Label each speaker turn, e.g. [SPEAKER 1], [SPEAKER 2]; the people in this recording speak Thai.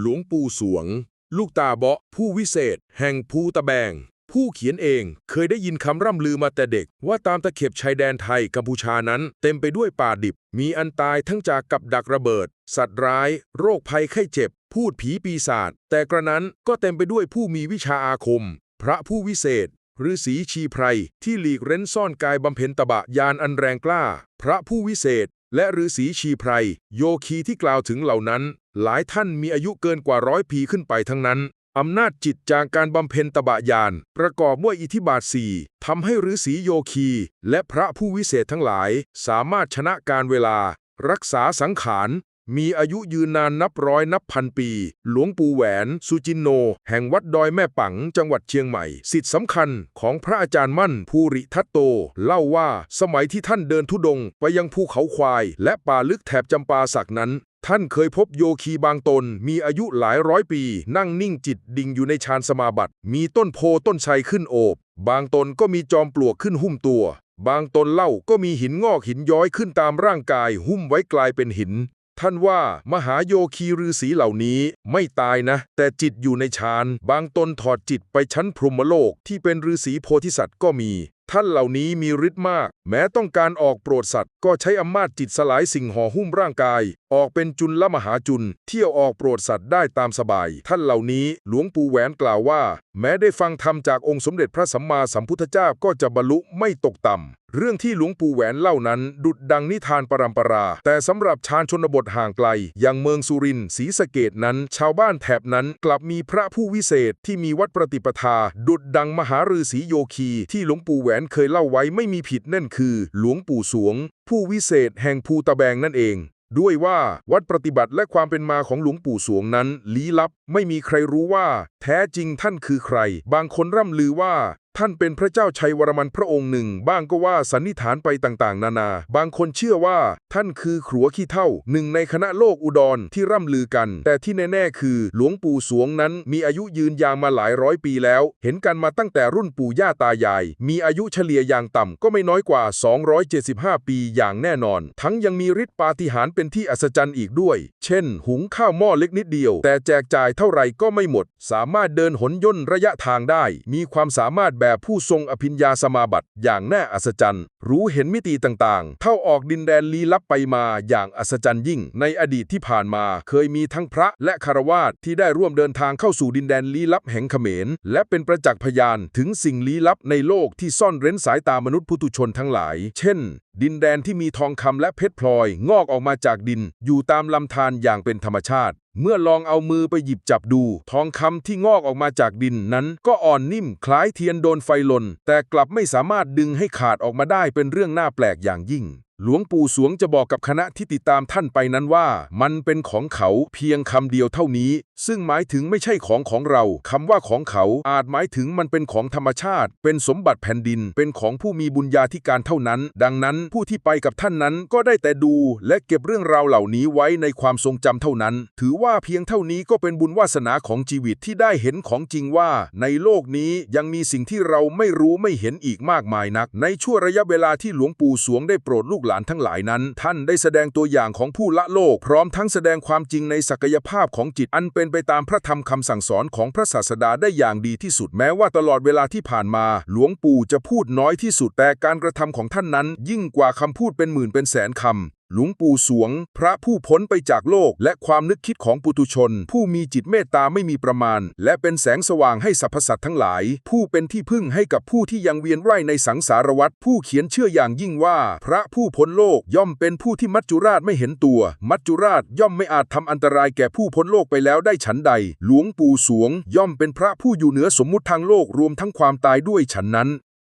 [SPEAKER 1] หลวงปู่สวง ลูกตาเบาะผู้วิเศษ แห่งภูตะแบง ผู้เขียนเองเคยได้ยินคำร่ำลือมาแต่เด็ก ว่าตามตะเข็บชายแดนไทยกัมพูชานั้น เต็มไปด้วยป่าดิบ มีอันตายทั้งจากกับดักระเบิด สัตว์ร้าย โรคภัยไข้เจ็บ พูดผีปีศาจแต่กระนั้นก็เต็มไปด้วยผู้มีวิชาอาคม พระผู้วิเศษฤาษีชีไพรที่หลีกเร้นซ่อนกายบำเพ็ญตบะยานอันแรงกล้า พระผู้วิเศษ และฤาษีชีไพร โยคีที่กล่าวถึงเหล่านั้น หลายท่านมีอายุเกินกว่าร้อยปีขึ้นไปทั้งนั้นอำนาจจิตจากการบำเพ็ญตบะยาน ประกอบด้วยอิทธิบาทสี่ทำให้ฤาษีโยคี และพระผู้วิเศษทั้งหลาย สามารถชนะการเวลา รักษาสังขาร มีอายุยืนนานนับร้อยนับพันปี หลวงปู่แหวน สุจินโน แห่งวัดดอยแม่ปัง จังหวัดเชียงใหม่ สิทธิสำคัญของพระอาจารย์มั่นภูริทัตโต เล่าว่าสมัยที่ท่านเดินทุดงค์ไปยังภูเขาควาย และป่าลึกแถบจำปาสักนั้น ท่านเคยพบโยคีบางตน มีอายุหลายร้อยปี นั่งนิ่งจิตดิ่งอยู่ในฌานสมาบัติ มีต้นโพต้นไทรขึ้นโอบ บางตนก็มีจอมปลวกขึ้นหุ้มตัว บางตนเล่าก็มีหินงอกหินย้อยขึ้นตามร่างกายหุ้มไว้กลายเป็นหิน ท่านว่ามหาโยคีฤาษีเหล่านี้ไม่ตายนะ แต่จิตอยู่ในฌานบางตนถอดจิตไปชั้นพรหมโลกที่เป็นฤาษีโพธิสัตว์ก็มี ท่านเหล่านี้มีฤทธิ์มาก แม้ต้องการออกโปรดสัตว์ ก็ใช้อำนาจจิตสลายสิ่งห่อหุ้มร่างกายออกเป็นจุลละมหาจุลเที่ยวออกโปรดสัตว์ได้ตามสบาย ท่านเหล่านี้หลวงปู่แหวนกล่าวว่า แม้ได้ฟังธรรมจากองค์สมเด็จพระสัมมาสัมพุทธเจ้าก็จะบรรลุไม่ตกต่ำ เรื่องที่หลวงปู่แหวนเล่านั้น ดุดดังนิทานปรำปรา แต่สำหรับชาญชนบทห่างไกล อย่างเมืองสุรินทร์ศรีสะเกดนั้น ชาวบ้านแถบนั้นกลับมีพระผู้วิเศษที่มีวัดประติปทา ดุดดังมหาฤาษีโยคีที่หลวงปู่แหวนเคยเล่าไว้ไม่มีผิดนั่นคือ หลวงปู่สวง ผู้วิเศษแห่งภูตะแบงนั่นเอง ด้วยว่าวัดปฏิบัติและความเป็นมาของหลวงปู่สวงนั้นลี้ลับไม่มีใครรู้ว่า แท้จริงท่านคือใคร บางคนร่ำลือว่า ท่านเป็นพระเจ้าชัยวรมันพระองค์หนึ่ง บ้างก็ว่าสันนิษฐานไปต่างๆ นานา บางคนเชื่อว่าท่านคือขรัวขี้เท่าหนึ่งในคณะโลกอุดรที่ร่ำลือกัน แต่ที่แน่ๆคือหลวงปู่สวงนั้นมีอายุยืนยาวมาหลายร้อยปีแล้ว เห็นกันมาตั้งแต่รุ่นปู่ย่าตายาย มีอายุเฉลี่ยอย่างต่ำก็ไม่น้อยกว่า 275 ปีอย่างแน่นอน ทั้งยังมีฤทธิ์ปาฏิหาริย์เป็นที่อัศจรรย์อีกด้วย เช่น หุงข้าวหม้อเล็กนิดเดียว แต่แจกจ่ายเท่าไหร่ก็ไม่หมด สามารถเดินหนย่นระยะทางได้ มีความสามารถแบบผู้ทรงอภิญญาสมาบัติอย่างแน่อัศจรรย์ รู้เห็นมิติต่างๆเท่าออกดินแดนลี้ลับไปมาอย่างอัศจรรย์ยิ่ง ในอดีตที่ผ่านมาเคยมีทั้งพระและคารวาสที่ได้ร่วมเดินทางเข้าสู่ดินแดนลี้ลับแห่งเขมร และเป็นประจักษ์พยานถึงสิ่งลี้ลับในโลกที่ซ่อนเร้นสายตามนุษย์พุตุชนทั้งหลาย เช่น ดินแดนที่มีทองคำและเพชรพลอย งอกออกมาจากดิน อยู่ตามลำธารอย่างเป็นธรรมชาติ เมื่อลองเอามือไปหยิบจับดู ทองคำที่งอกออกมาจากดินนั้น ก็อ่อนนิ่มคล้ายเทียนโดนไฟลน แต่กลับไม่สามารถดึงให้ขาดออกมาได้เป็นเรื่องน่าแปลกอย่างยิ่ง หลวงปู่สวงจะบอกกับคณะที่ติดตามท่านไปนั้นว่า มันเป็นของเขาเพียงคำเดียวเท่านี้ ซึ่งหมายถึงไม่ใช่ของของเรา คำว่าของเขาอาจหมายถึงมันเป็นของธรรมชาติ เป็นสมบัติแผ่นดิน เป็นของผู้มีบุญญาธิการเท่านั้น ดังนั้นผู้ที่ไปกับท่านนั้นก็ได้แต่ดู และเก็บเรื่องราวเหล่านี้ไว้ในความทรงจำเท่านั้น ถือว่าเพียงเท่านี้ก็เป็นบุญวาสนาของชีวิตที่ได้เห็นของจริงว่า ในโลกนี้ยังมีสิ่งที่เราไม่รู้ไม่เห็นอีกมากมายนัก ในช่วงระยะเวลาที่หลวงปู่สวงได้โปรดลูกหลานทั้งหลายนั้น ท่านได้แสดงตัวอย่างของผู้ละโลก พร้อมทั้งแสดงความจริงในศักยภาพของจิตอันเป็นไปตามพระธรรมคำสั่งสอนของพระศาสดาได้อย่างดีที่สุดแม้ว่าตลอดเวลาที่ผ่านมา หลวงปู่จะพูดน้อยที่สุดแต่การกระทำของท่านนั้น ยิ่งกว่าคำพูดเป็นหมื่นเป็นแสนคำ หลวงปู่สวง พระผู้พ้นไปจากโลก และความนึกคิดของปุถุชน ผู้มีจิตเมตตาไม่มีประมาณ และเป็นแสงสว่างให้สรรพสัตว์ทั้งหลาย ผู้เป็นที่พึ่งให้กับผู้ที่ยังเวียนว่ายในสังสารวัฏผู้เขียนเชื่ออย่างยิ่งว่า พระผู้พ้นโลกย่อมเป็นผู้ที่มัจจุราชไม่เห็นตัว มัจจุราชย่อมไม่อาจทำอันตรายแก่ผู้พ้นโลกไปแล้วได้ฉันใด หลวงปู่สวง ย่อมเป็นพระผู้อยู่เหนือสมมุติทางโลกรวมทั้งความตายด้วยฉันนั้น